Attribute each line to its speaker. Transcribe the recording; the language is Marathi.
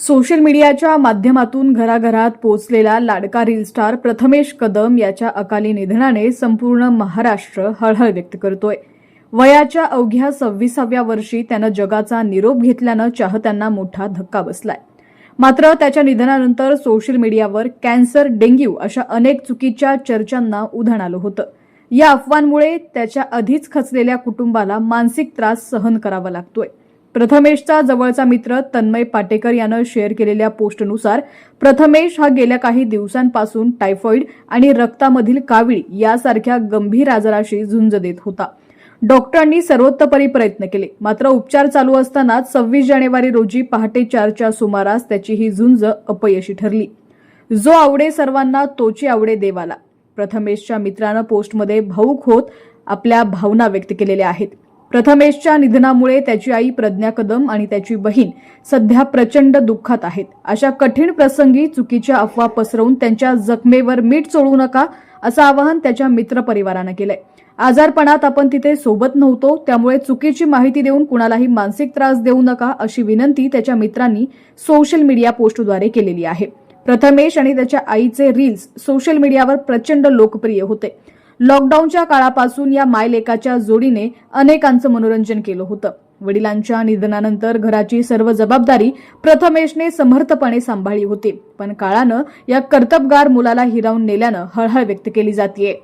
Speaker 1: सोशल मीडियाच्या माध्यमातून घराघरात पोचलेला लाडका रील स्टार प्रथमेश कदम याच्या अकाली निधनाने संपूर्ण महाराष्ट्र हळहळ व्यक्त करतोय. वयाच्या अवघ्या सव्वीसाव्या वर्षी त्यानं जगाचा निरोप घेतल्यानं चाहत्यांना मोठा धक्का बसलाय. मात्र त्याच्या निधनानंतर सोशल मीडियावर कॅन्सर डेंग्यू अशा अनेक चुकीच्या चर्चांना उधाण आलं होतं. या अफवांमुळे त्याच्या आधीच खचलेल्या कुटुंबाला मानसिक त्रास सहन करावा लागतोय. प्रथमेशचा जवळचा मित्र तन्मय पाटेकर यानं शेअर केलेल्या पोस्टनुसार प्रथमेश हा गेल्या काही दिवसांपासून टायफॉइड आणि रक्तामधील कावीळ यासारख्या गंभीर आजाराशी झुंज देत होता. डॉक्टरांनी सर्वोत्तपरी प्रयत्न केले मात्र उपचार चालू असतानाच सव्वीस जानेवारी रोजी पहाटे चारच्या सुमारास त्याची ही झुंज अपयशी ठरली. जो आवडे सर्वांना तोची आवडे देवाला. प्रथमेशच्या मित्रानं पोस्टमध्ये भाऊक होत आपल्या भावना व्यक्त केलेल्या आहेत. प्रथमेशच्या निधनामुळे त्याची आई प्रज्ञा कदम आणि त्याची बहीण सध्या प्रचंड दुःखात आहेत. अशा कठीण प्रसंगी चुकीच्या अफवा पसरवून त्यांच्या जखमेवर मीठ चोळू नका असं आवाहन त्याच्या मित्रपरिवारानं केलंय. आजारपणात आपण तिथे सोबत नव्हतो त्यामुळे चुकीची माहिती देऊन कुणालाही मानसिक त्रास देऊ नका अशी विनंती त्याच्या मित्रांनी सोशल मीडिया पोस्टद्वारे केलेली आहे. प्रथमेश आणि त्याच्या आईचे रील्स सोशल मीडियावर प्रचंड लोकप्रिय होते. लॉकडाऊनच्या काळापासून या मायलेकाच्या जोडीने अनेकांचं मनोरंजन केलं होतं. वडिलांच्या निधनानंतर घराची सर्व जबाबदारी प्रथमेशने समर्थपणे सांभाळली होती. पण काळानं या कर्तबगार मुलाला हिरावून नेल्यानं हळहळ व्यक्त केली जातीये.